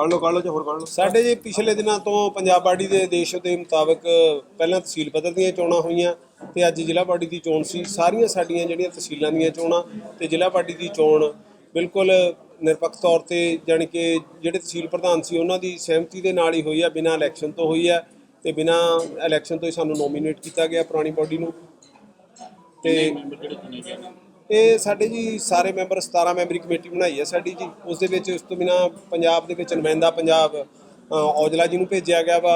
ਕੱਢ ਲਓ ਕੱਢ ਲਓ ਜਾਂ ਹੋਰ ਕੱਢ ਲਓ। ਸਾਡੇ ਜੀ ਪਿਛਲੇ ਦਿਨਾਂ ਤੋਂ ਪੰਜਾਬ ਬਾਡੀ ਦੇ ਆਦੇਸ਼ ਦੇ ਮੁਤਾਬਕ ਪਹਿਲਾਂ ਤਹਿਸੀਲ ਪੱਧਰ ਦੀਆਂ ਚੋਣਾਂ ਹੋਈਆਂ ਤੇ ਅੱਜ ਜ਼ਿਲ੍ਹਾ ਬਾਡੀ ਦੀ ਚੋਣ ਸੀ। ਸਾਰੀਆਂ ਸਾਡੀਆਂ ਜਿਹੜੀਆਂ ਤਹਿਸੀਲਾਂ ਦੀਆਂ ਚੋਣਾਂ ਤੇ ਜ਼ਿਲ੍ਹਾ ਬਾਡੀ ਦੀ ਚੋਣ ਬਿਲਕੁਲ ਨਿਰਪੱਖ ਤੌਰ ਤੇ ਜਾਣੀ ਕਿ ਜਿਹੜੇ ਤਹਿਸੀਲ ਪ੍ਰਧਾਨ ਸੀ, ਉਹਨਾਂ ਦੀ ਸਹਿਮਤੀ ਦੇ ਨਾਲ ਹੀ ਹੋਈ ਆ, ਬਿਨਾਂ ਇਲੈਕਸ਼ਨ ਤੋਂ ਹੋਈ ਆ ਤੇ ਬਿਨਾਂ ਇਲੈਕਸ਼ਨ ਤੋਂ ਹੀ ਸਾਨੂੰ ਨੋਮੀਨੇਟ ਕੀਤਾ ਗਿਆ ਪੁਰਾਣੀ ਬਾਡੀ ਨੂੰ। ਤੇ ਇਹ ਸਾਡੇ ਜੀ ਸਾਰੇ ਮੈਂਬਰ 17 ਮੈਂਬਰੀ ਕਮੇਟੀ ਬਣਾਈ ਹੈ ਸਾਡੀ ਜੀ। ਉਸ ਦੇ ਵਿੱਚ ਉਸ ਤੋਂ ਬਿਨਾ ਪੰਜਾਬ ਦੇ ਵਿੱਚ ਨੁਮਾਇੰਦਾ ਪੰਜਾਬ ਔਜਲਾ ਜੀ ਨੂੰ ਭੇਜਿਆ ਗਿਆ ਵਾ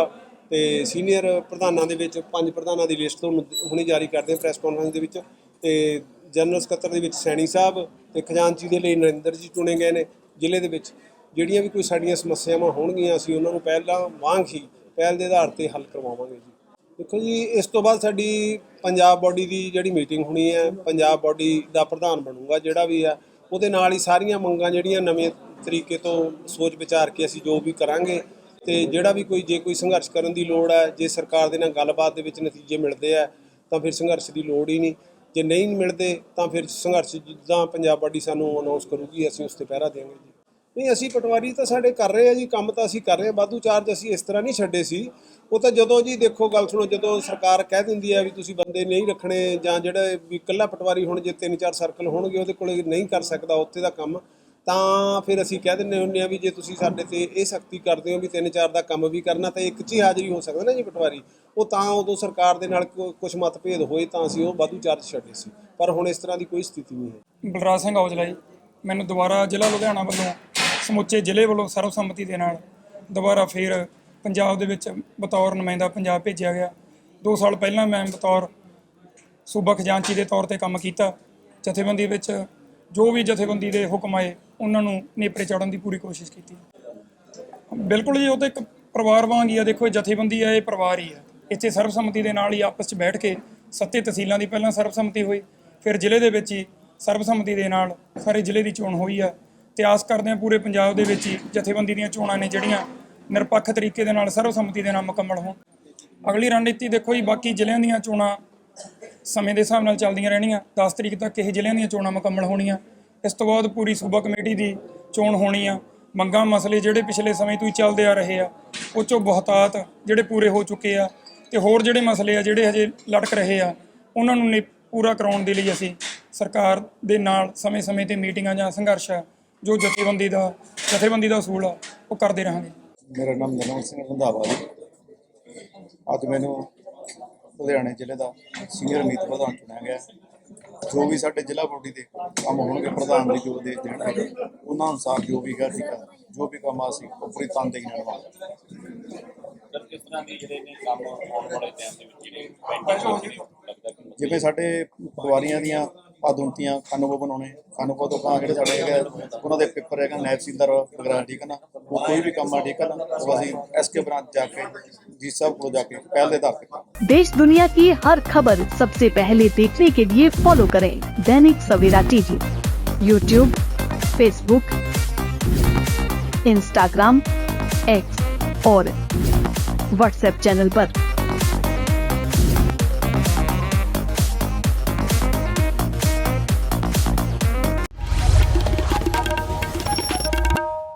ਤੇ ਸੀਨੀਅਰ ਪ੍ਰਧਾਨਾਂ ਦੇ ਵਿੱਚ ਪੰਜ ਪ੍ਰਧਾਨਾਂ ਦੀ ਲਿਸਟ ਤੁਹਾਨੂੰ ਹੁਣੇ ਜਾਰੀ ਕਰਦੇ ਹਾਂ ਪ੍ਰੈਸ ਕਾਨਫਰੰਸ ਦੇ ਵਿੱਚ। ਤੇ ਜਨਰਲ ਸਕੱਤਰ ਦੇ ਵਿੱਚ ਸੈਣੀ ਸਾਹਿਬ ਤੇ ਖਜ਼ਾਨਚੀ ਦੇ ਲਈ ਨਰਿੰਦਰ ਜੀ ਚੁਣੇ ਗਏ ਨੇ ਜ਼ਿਲ੍ਹੇ ਦੇ ਵਿੱਚ। ਜਿਹੜੀਆਂ ਵੀ ਕੋਈ ਸਾਡੀਆਂ ਸਮੱਸਿਆਵਾਂ ਹੋਣਗੀਆਂ, ਅਸੀਂ ਉਹਨਾਂ ਨੂੰ ਪਹਿਲਾਂ ਵਾਂਗ ਹੀ ਪਹਿਲ ਦੇ ਆਧਾਰ ਤੇ ਹੱਲ ਕਰਵਾਵਾਂਗੇ ਜੀ। ਦੇਖੋ ਜੀ, ਇਸ ਤੋਂ ਬਾਅਦ ਸਾਡੀ ਪੰਜਾਬ ਬਾਡੀ ਦੀ ਜਿਹੜੀ ਮੀਟਿੰਗ ਹੋਣੀ ਹੈ, ਪੰਜਾਬ ਬਾਡੀ ਦਾ ਪ੍ਰਧਾਨ ਬਣੂਗਾ ਜਿਹੜਾ ਵੀ ਆ, ਉਹਦੇ ਨਾਲ ਹੀ ਸਾਰੀਆਂ ਮੰਗਾਂ ਜਿਹੜੀਆਂ ਨਵੇਂ ਤਰੀਕੇ ਤੋਂ ਸੋਚ ਵਿਚਾਰ ਕੇ ਅਸੀਂ ਜੋ ਵੀ ਕਰਾਂਗੇ ਤੇ ਜਿਹੜਾ ਵੀ ਕੋਈ, ਜੇ ਕੋਈ ਸੰਘਰਸ਼ ਕਰਨ ਦੀ ਲੋੜ ਹੈ, ਜੇ ਸਰਕਾਰ ਦੇ ਨਾਲ ਗੱਲਬਾਤ ਦੇ ਵਿੱਚ ਨਤੀਜੇ ਮਿਲਦੇ ਆ, ਤਾਂ ਫਿਰ ਸੰਘਰਸ਼ ਦੀ ਲੋੜ ਹੀ ਨਹੀਂ। ਜੇ ਨਹੀਂ ਮਿਲਦੇ, ਤਾਂ ਫਿਰ ਸੰਘਰਸ਼ ਜਿੱਦਾਂ ਪੰਜਾਬ ਬਾਡੀ ਸਾਨੂੰ ਅਨਾਉਂਸ ਕਰੂਗੀ, ਅਸੀਂ ਉਸ ਤੇ ਪਹਿਰਾ ਦੇਵਾਂਗੇ ਜੀ। ਨਹੀਂ, ਅਸੀਂ ਪਟਵਾਰੀ ਤਾਂ ਸਾਡੇ ਕਰ ਰਹੇ ਆ ਜੀ, ਕੰਮ ਤਾਂ ਅਸੀਂ ਕਰ ਰਹੇ ਆ, ਵਾਧੂ ਚਾਰਜ ਅਸੀਂ ਇਸ ਤਰ੍ਹਾਂ ਨਹੀਂ ਛੱਡੇ ਸੀ। ਉਹ ਤਾਂ ਜਦੋਂ ਜੀ ਦੇਖੋ, ਗੱਲ ਸੁਣੋ, ਜਦੋਂ ਸਰਕਾਰ ਕਹਿ ਦਿੰਦੀ ਹੈ ਵੀ ਤੁਸੀਂ ਬੰਦੇ ਨਹੀਂ ਰੱਖਣੇ ਜਾਂ ਜਿਹੜੇ ਵੀ ਇਕੱਲਾ ਪਟਵਾਰੀ ਹੁਣ ਜੇ ਤਿੰਨ ਚਾਰ ਸਰਕਲ ਹੋਣਗੇ, ਉਹਦੇ ਕੋਲੇ ਨਹੀਂ ਕਰ ਸਕਦਾ ਉੱਥੇ ਦਾ ਕੰਮ, ਤਾਂ ਫਿਰ ਅਸੀਂ ਕਹਿ ਦਿੰਦੇ ਹੁੰਦੇ ਆ ਵੀ ਜੇ ਤੁਸੀਂ ਸਾਡੇ ਤੇ ਇਹ ਸਖਤੀ ਕਰਦੇ ਹੋ ਵੀ ਤਿੰਨ ਚਾਰ ਦਾ ਕੰਮ ਵੀ ਕਰਨਾ, ਤਾਂ ਇੱਕ 'ਚ ਹੀ ਹਾਜ਼ਰੀ ਹੋ ਸਕਦਾ ਨਾ ਜੀ ਪਟਵਾਰੀ। ਉਹ ਤਾਂ ਉਦੋਂ ਸਰਕਾਰ ਦੇ ਨਾਲ ਕੁਝ ਮਤਭੇਦ ਹੋਏ ਤਾਂ ਅਸੀਂ ਉਹ ਵਾਧੂ ਚਾਰਜ ਛੱਡੇ ਸੀ। ਪਰ ਹੁਣ ਇਸ ਤਰ੍ਹਾਂ ਦੀ ਕੋਈ ਸਥਿਤੀ ਨਹੀਂ ਹੈ। ਬਲਰਾਜ ਸਿੰਘ ਔਜਲਾ ਜੀ, ਮੈਨੂੰ ਦੁਬਾਰਾ ਜ਼ਿਲ੍ਹਾ ਲੁਧਿਆਣਾ ਵੱਲੋਂ ਸਮੁੱਚੇ ਜ਼ਿਲ੍ਹੇ ਵੱਲੋਂ ਸਰਵਸੰਮਤੀ ਦੇ ਨਾਲ ਦੁਬਾਰਾ ਫੇਰ ਪੰਜਾਬ ਦੇ ਵਿੱਚ ਬਤੌਰ ਨੁਮਾਇੰਦਾ ਪੰਜਾਬ ਭੇਜਿਆ ਗਿਆ। 2 ਸਾਲ ਪਹਿਲਾਂ ਮੈਂ ਬਤੌਰ ਸੂਬਾ ਖਜ਼ਾਨਚੀ ਦੇ ਤੌਰ ਤੇ ਕੰਮ ਕੀਤਾ। ਜਥੇਬੰਦੀ ਵਿੱਚ ਜੋ ਵੀ ਜਥੇਬੰਦੀ ਦੇ ਹੁਕਮ ਆਏ, ਉਹਨਾਂ ਨੂੰ ਨੇਪਰੇ ਚਾੜਨ ਦੀ ਪੂਰੀ ਕੋਸ਼ਿਸ਼ ਕੀਤੀ। ਬਿਲਕੁਲ ਜੀ, ਉਹ ਤਾਂ ਇੱਕ ਪਰਿਵਾਰ ਵਾਂਗ ਹੀ ਆ। ਦੇਖੋ, ਇਹ ਜਥੇਬੰਦੀ ਆ, ਇਹ ਪਰਿਵਾਰ ਹੀ ਆ। ਇੱਥੇ ਸਰਬਸੰਮਤੀ ਦੇ ਨਾਲ ਹੀ ਆਪਸ 'ਚ ਬੈਠ ਕੇ ਸੱਤੇ ਤਹਿਸੀਲਾਂ ਦੀ ਪਹਿਲਾਂ ਸਰਬਸੰਮਤੀ ਹੋਈ। ਫਿਰ ਜ਼ਿਲ੍ਹੇ ਦੇ ਵਿੱਚ ਹੀ ਸਰਬਸੰਮਤੀ ਦੇ ਨਾਲ ਸਾਰੇ ਜ਼ਿਲ੍ਹੇ ਦੀ ਚੋਣ ਹੋਈ ਆ। ਤੇ ਆਸ ਕਰਦੇ ਹਾਂ ਪੂਰੇ ਪੰਜਾਬ ਦੇ ਵਿੱਚ ਹੀ, ਜਥੇਬੰਦੀ ਦੀਆਂ ਚੋਣਾਂ ਨੇ ਜਿਹੜੀਆਂ ਨਿਰਪੱਖ ਤਰੀਕੇ ਦੇ ਨਾਲ ਸਰਬਸੰਮਤੀ ਦੇ ਨਾਲ ਮੁਕੰਮਲ ਹੋਣ। ਅਗਲੀ ਰਣਨੀਤੀ ਦੇਖੋ ਜੀ, ਬਾਕੀ ਜ਼ਿਲ੍ਹਿਆਂ ਦੀਆਂ ਚੋਣਾਂ ਸਮੇਂ ਦੇ ਹਿਸਾਬ ਨਾਲ ਚੱਲਦੀਆਂ ਰਹਿਣੀਆਂ। 10 ਤਰੀਕ ਤੱਕ ਇਹ ਜ਼ਿਲ੍ਹਿਆਂ ਦੀਆਂ ਚੋਣਾਂ ਮੁਕੰਮਲ ਹੋਣੀਆਂ। ਇਸ ਤੋਂ ਬਾਅਦ ਪੂਰੀ ਸੂਬਾ ਕਮੇਟੀ ਦੀ ਚੋਣ ਹੋਣੀ ਆ। ਮੰਗਾਂ ਮਸਲੇ ਜਿਹੜੇ ਪਿਛਲੇ ਸਮੇਂ ਤੋਂ ਹੀ ਚੱਲਦੇ ਆ ਰਹੇ ਆ, ਉਹ ਚੋਂ ਬਹੁਤਾਤ ਜਿਹੜੇ ਪੂਰੇ ਹੋ ਚੁੱਕੇ ਆ ਤੇ ਹੋਰ ਜਿਹੜੇ ਮਸਲੇ ਆ ਜਿਹੜੇ ਹਜੇ ਲਟਕ ਰਹੇ ਆ, ਉਹਨਾਂ ਨੂੰ ਨਿ- ਪੂਰਾ ਕਰਾਉਣ ਦੇ ਲਈ ਅਸੀਂ ਸਰਕਾਰ ਦੇ ਨਾਲ ਸਮੇਂ-ਸਮੇਂ ਤੇ ਮੀਟਿੰਗਾਂ ਜਾਂ ਸੰਘਰਸ਼ ਜੋ ਜਥੇਬੰਦੀ ਦਾ ਜਥੇਬੰਦੀ ਦਾ ਅਸੂਲ ਆ ਉਹ ਕਰਦੇ ਰਹਾਂਗੇ। ਮੇਰਾ ਨਾਮ ਨਰਮਲ ਸਿੰਘ ਰੰਧਾਵਾ ਜੀ। ਅੱਜ ਮੈਨੂੰ ਲੁਧਿਆਣੇ ਜ਼ਿਲ੍ਹੇ ਦਾ ਸੀਨੀਅਰ ਮੀਤ ਪ੍ਰਧਾਨ ਚੁਣਿਆ ਗਿਆ। ਜੋ ਵੀ ਸਾਡੇ ਜ਼ਿਲ੍ਹਾ ਬੋਡੀ ਦੇ ਕੰਮ ਹੋਣਗੇ ਪ੍ਰਧਾਨ ਦੀ ਜੋ ਦੇ ਦੇਣਗੇ ਉਹਨਾਂ ਅਨੁਸਾਰ ਜੋ ਵੀ ਗਾ ਠੀਕ ਹੈ ਜੋ ਵੀ ਕੰਮ ਆ ਅਸੀਂ ਉਹ ਪੂਰੀ ਤਨਦੇਹੀ ਨਾਲ ਨਿਭਾਵਾਂਗੇ ਸਰ ਕਿਸ ਤਰ੍ਹਾਂ ਦੀ ਜਿਹੜੇ ਨੇ ਕੰਮ ਆਉਣ ਵਾਲੇ ਟਾਈਮ ਦੇ ਵਿੱਚ ਜਿਹੜੇ ਪੈਂਡਿੰਗ ਲੱਗਦਾ ਕਿ ਜਿਵੇਂ ਸਾਡੇ ਪਟਵਾਰੀਆਂ ਦੀਆਂ ਪਾਦੁੰਤੀਆਂ ਕਾਨੂੰਗੋ ਬਣਾਉਣੇ ਕਾਨੂੰਗੋ ਤੋਂ ਬਾਅਦ ਜਿਹੜੇ ਸਾਡੇ ਹੈਗੇ ਉਹਨਾਂ ਦੇ ਪੇਪਰ ਹੈਗਾ ਨਾਇਬ ਸਿੰਦਰ ਵਗੈਰਾ ਠੀਕ ਹੈ ਨਾ ਉਹ ਕੋਈ ਵੀ ਕੰਮ ਆ ਠੀਕ ਹੈ ਨਾ ਉਹ ਅਸੀਂ ਐਸਕੇ ਬ੍ਰਾਂਚ ਜਾ ਕੇ ਜੀ ਸਾਹਿਬ ਕੋਲ ਜਾ ਕੇ ਪਹਿਲ ਦੇ ਆਧਾਰ ਤੇ ਕਰਾਂਗੇ। देश दुनिया की हर खबर सबसे पहले देखने के लिए फॉलो करें Dainik Savera TV YouTube Facebook Instagram X और व्हाट्सएप चैनल पर।